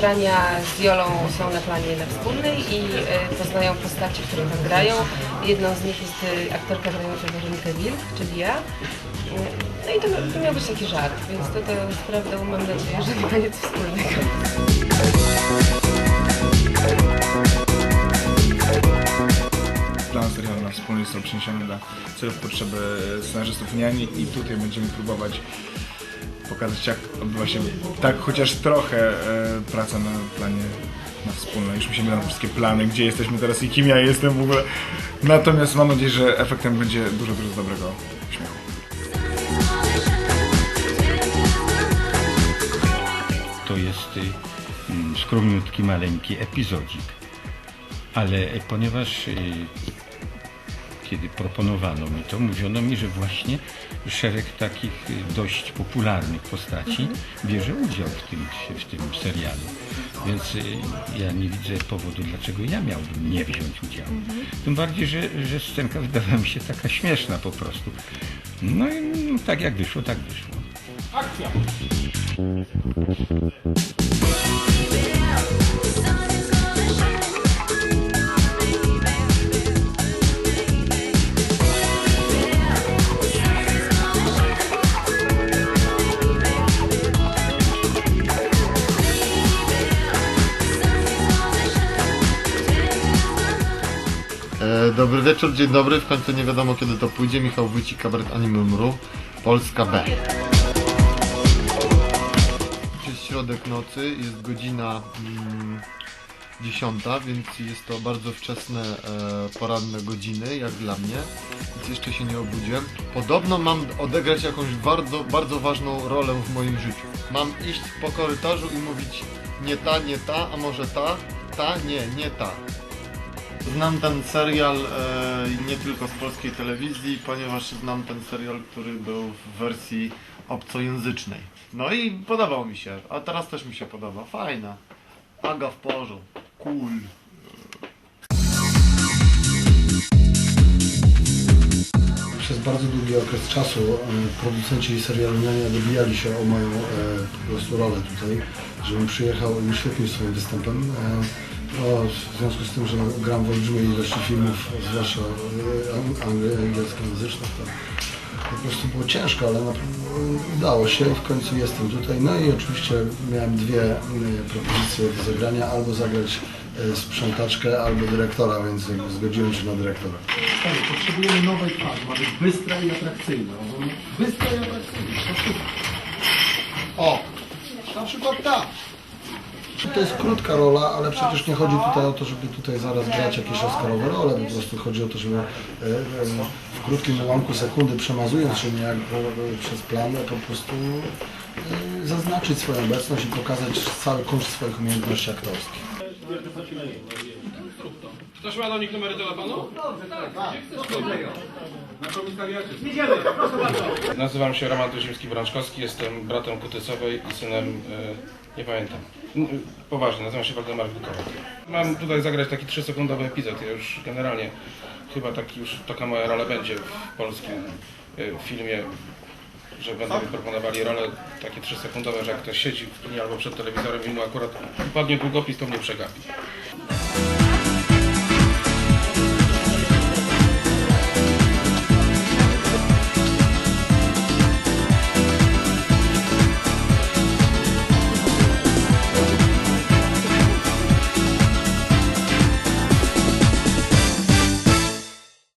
Frania z Jolą są na planie na wspólnej i e, poznają postacie, które tam grają. Jedną z nich jest e, aktorka grająca Weronikę Wilk, czyli ja. No i to, to miał być taki żart, więc to, to naprawdę mam nadzieję, że nie ma nic wspólnego. Plan serialu na wspólny został przeniesiony dla celów potrzeby scenarzystów niani i tutaj będziemy próbować pokazać jak odbywa się tak chociaż trochę e, praca na planie na wspólne. Już mi się mylą wszystkie plany, gdzie jesteśmy teraz i kim ja jestem w ogóle. Natomiast mam nadzieję, że efektem będzie dużo, dużo dobrego śmiechu. To jest y, mm, skromniutki, maleńki epizodzik. Ale e, ponieważ y, kiedy proponowano mi to, mówiono mi, że właśnie szereg takich y, dość popularnych postaci bierze udział w tym, w tym serialu. Więc y, ja nie widzę powodu, dlaczego ja miałbym nie wziąć udziału. Tym bardziej, że, że scenka wydawała mi się taka śmieszna po prostu. No i no, tak jak wyszło, tak wyszło. E, dobry wieczór, dzień dobry. W końcu nie wiadomo kiedy to pójdzie. Michał Wójcik, kabaret Animum.ru, Polska B. Jest środek nocy, jest godzina mm, 10, więc jest to bardzo wczesne e, poranne godziny, jak dla mnie. Więc jeszcze się nie obudziłem. Podobno mam odegrać jakąś bardzo, bardzo ważną rolę w moim życiu. Mam iść po korytarzu i mówić nie ta, nie ta, a może ta, ta, nie, nie ta. Znam ten serial e, nie tylko z polskiej telewizji, ponieważ znam ten serial, który był w wersji obcojęzycznej. No i podobał mi się, a teraz też mi się podoba. Fajna. Aga w porządku. Cool. Przez bardzo długi okres czasu e, producenci serialu Niania dobijali się o moją e, po prostu rolę tutaj, żebym przyjechał i uświetnił swoim występem. E, no, w związku z tym, że gram w olbrzymiej ilości filmów, zwłaszcza e, ang- ang- angielskojęzycznych, to po prostu było ciężko, ale udało się i w końcu jestem tutaj. No i oczywiście miałem dwie e, propozycje do zagrania, albo zagrać e, sprzątaczkę, albo dyrektora, więc zgodziłem się na dyrektora. Potrzebujemy nowej twarzy, ma być bystra i atrakcyjna? Bystra i atrakcyjna. O, na przykład ta. To jest krótka rola, ale przecież nie chodzi tutaj o to, żeby tutaj zaraz grać jakieś Oscarowe role, po prostu chodzi o to, żeby e, e, w krótkim ułamku sekundy przemazując się niejako e, przez plan, po prostu zaznaczyć swoją obecność i pokazać cały kunszt swoich umiejętności aktorskich. Ktoś ma do nich numery telefonu? Nazywam się Roman Duziński-Brączkowski, jestem bratem Kutysowej i synem, e, nie pamiętam. E, Poważnie, nazywam się Waldemar Wilkowa. Mam tutaj zagrać taki 3-sekundowy epizod. Ja już generalnie chyba tak już taka moja rola będzie w polskim e, filmie, że będą mi proponowali role takie 3-sekundowe, że jak ktoś siedzi w kinie albo przed telewizorem i mu akurat padnie długopis, to mnie przegapi.